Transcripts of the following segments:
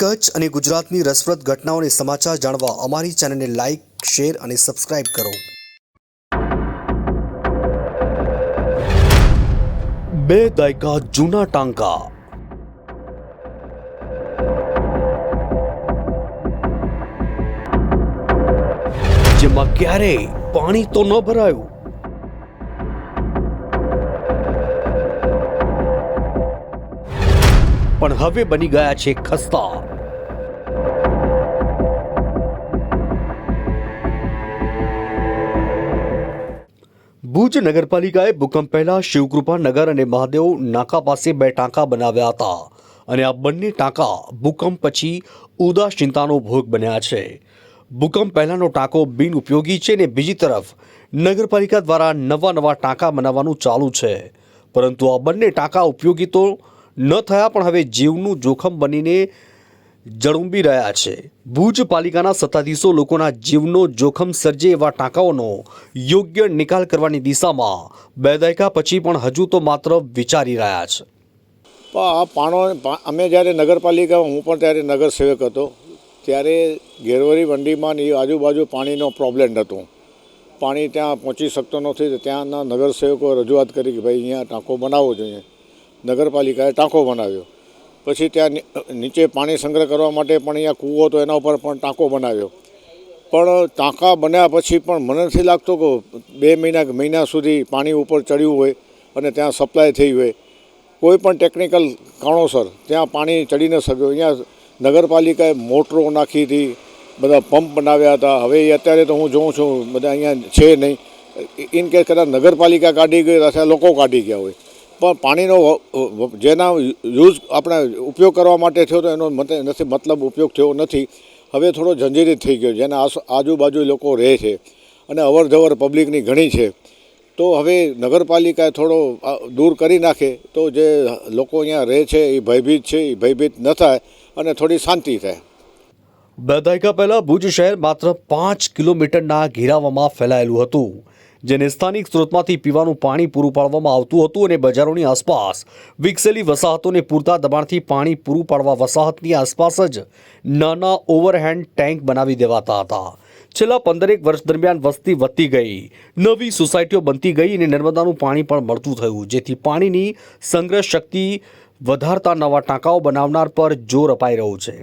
કચ્છ અને ગુજરાતની રસપ્રદ ઘટનાઓને સમાચાર જાણવા અમારી ચેનલને લાઇક શેર અને સબસ્ક્રાઇબ કરો. બે દાયકા જૂના ટાંકા. જેમાં ક્યારેય પાણી તો ન ભરાયું. પણ હવે બની ગયા છે ખસ્તા. ભુજ નગરપાલિકાએ ભૂકંપ પહેલા શિવકૃપા નગર અને મહાદેવ નાકા પાસે બે ટાંકા બનાવ્યા હતા અને આ બંને ટાંકા ભૂકંપ પછી ઉદાસીનતાનો ભોગ બન્યા છે. ભૂકંપ પહેલાનો ટાંકો બિન ઉપયોગી છે ને બીજી તરફ નગરપાલિકા દ્વારા નવા નવા ટાંકા બનાવવાનું ચાલુ છે. પરંતુ આ બંને ટાંકા ઉપયોગી તો ન થયા પણ હવે જીવનું જોખમ બનીને જળુંબી રહ્યા છે. ભુજ પાલિકાના સત્તાધીશો લોકોના જીવનો જોખમ સર્જે એવા ટાંકાઓનો યોગ્ય નિકાલ કરવાની દિશામાં બે દાયકા પછી પણ હજુ તો માત્ર વિચારી રહ્યા છે. આ પાણો અમે જ્યારે નગરપાલિકા હું પણ ત્યારે નગર સેવક હતો, ત્યારે ઘેરવરી વંડીમાં ને એ આજુબાજુ પાણીનો પ્રોબ્લેમ હતો પાણી ત્યાં પહોંચી શકતો નથી ત્યાંના નગરસેવકો રજૂઆત કરી કે ભાઈ અહીંયા ટાંકો બનાવવો જોઈએ. નગરપાલિકાએ ટાંકો બનાવ્યો. પછી ત્યાં નીચે પાણી સંગ્રહ કરવા માટે પણ અહીંયા કૂવો હતો એના ઉપર પણ ટાંકો બનાવ્યો. પણ ટાંકા બન્યા પછી પણ મને નથી લાગતો કે બે મહિના કે મહિના સુધી પાણી ઉપર ચડ્યું હોય અને ત્યાં સપ્લાય થઈ હોય. કોઈ પણ ટેકનિકલ કારણોસર ત્યાં પાણી ચડી ન શક્યું. અહીંયા નગરપાલિકાએ મોટરો નાખી હતી, બધા પંપ બનાવ્યા હતા. હવે અત્યારે તો હું જોઉં છું, બધા અહીંયા છે નહીં. ઇન કેસ કદાચ નગરપાલિકા કાઢી ગઈ અથવા લોકો કાઢી ગયા હોય. પણ પાણીનો જેના યુઝ આપણે ઉપયોગ કરવા માટે થયો તો એનો મત નથી, મતલબ ઉપયોગ થયો નથી. હવે થોડો જંજીરિત થઈ ગયો, જેના આજુબાજુ લોકો રહે છે અને અવરજવર પબ્લિકની ઘણી છે. તો હવે નગરપાલિકાએ થોડો દૂર કરી નાખે તો જે લોકો અહીંયા રહે છે એ ભયભીત છે, એ ભયભીત ન થાય અને થોડી શાંતિ થાય બે દાયકા પહેલાં ભુજ શહેર માત્ર પાંચ કિલોમીટરના ઘેરાવામાં ફેલાયેલું હતું. જેને સ્થાનિક સ્ત્રોતમાંથી પીવાનું પાણી પૂરું પાડવામાં આવતું હતું અને બજારોની આસપાસ વિકસેલી વસાહતોને પૂરતા દબાણથી પાણી પૂરું પાડવા વસાહતની આસપાસ જ નાના ઓવરહેન્ડ ટેન્ક બનાવી દેવાતા હતા. છેલ્લા પંદરેક વર્ષ દરમિયાન વસ્તી વધતી ગઈ. નવી સોસાયટીઓ બનતી ગઈ અને નર્મદાનું પાણી પણ મળતું થયું, જેથી પાણીની સંગ્રહ શક્તિ વધારતા નવા ટાંકાઓ બનાવનાર પર જોર અપાઈ રહ્યું છે.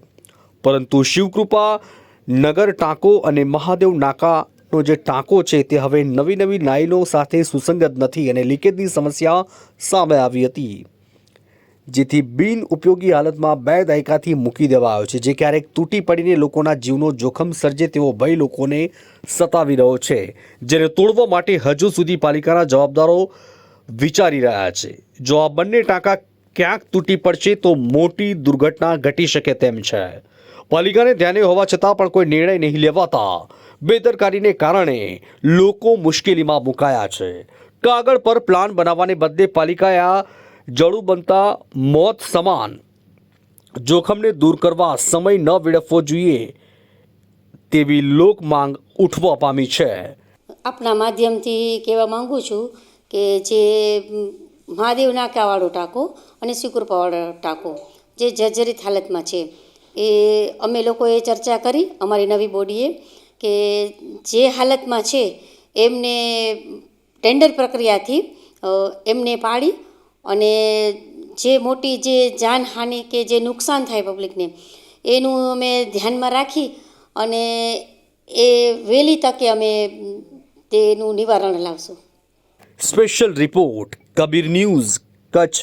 પરંતુ શિવકૃપા, નગર ટાંકો અને મહાદેવ નાકાનો જે ટાંકો છે તે હવે નવી નવી નાઇલો સાથે સુસંગત નથી અને લીકેજની સમસ્યા સામે આવી હતી. જેથી બિન ઉપયોગી હાલતમાં બે દાયકાથી મૂકી દેવાયો છે, જે ક્યારેક તૂટી પડીને લોકોના જીવનો જોખમ સર્જે તેવો ભય લોકોને સતાવી રહ્યો છે, જેને તોડવા માટે હજુ સુધી પાલિકાના જવાબદારો વિચારી રહ્યા છે. જો આ બંને ટાંકા ક્યાંક તૂટી પડશે તો મોટી દુર્ઘટના ઘટી શકે તેમ છે. પાલિકાને ધ્યાને હોવા છતાં પણ કોઈ નિર્ણય નહીં લેવાતા બેદરકારીને કારણે લોકો મુશ્કેલીમાં મુકાયા છે. કાગળ પર પ્લાન બનાવવાને બદલે પાલિકાએ આ જડું બનતા મોત સમાન જોખમને દૂર કરવા સમય ન વેડફવો જોઈએ તેવી લોક માંગ ઉઠવા પામી છે. આપના માધ્યમથી કહેવા માંગુ છું કે જે મહાદેવ નાકાવાળો ટાંકો અને શ્રીકૃપાવાળો ટાંકો જે જર્જરિત હાલતમાં છે, એ અમે લોકોએ ચર્ચા કરી, અમારી નવી બોડીએ કે જે હાલતમાં છે, એમને ટેન્ડર પ્રક્રિયાથી એમને પાડી અને જે મોટી જે જાનહાનિ કે જે નુકસાન થાય પબ્લિકને, એનું અમે ધ્યાનમાં રાખી અને એ વહેલી તકે અમે તેનું નિવારણ લાવશું. Special report Kabir news Kutch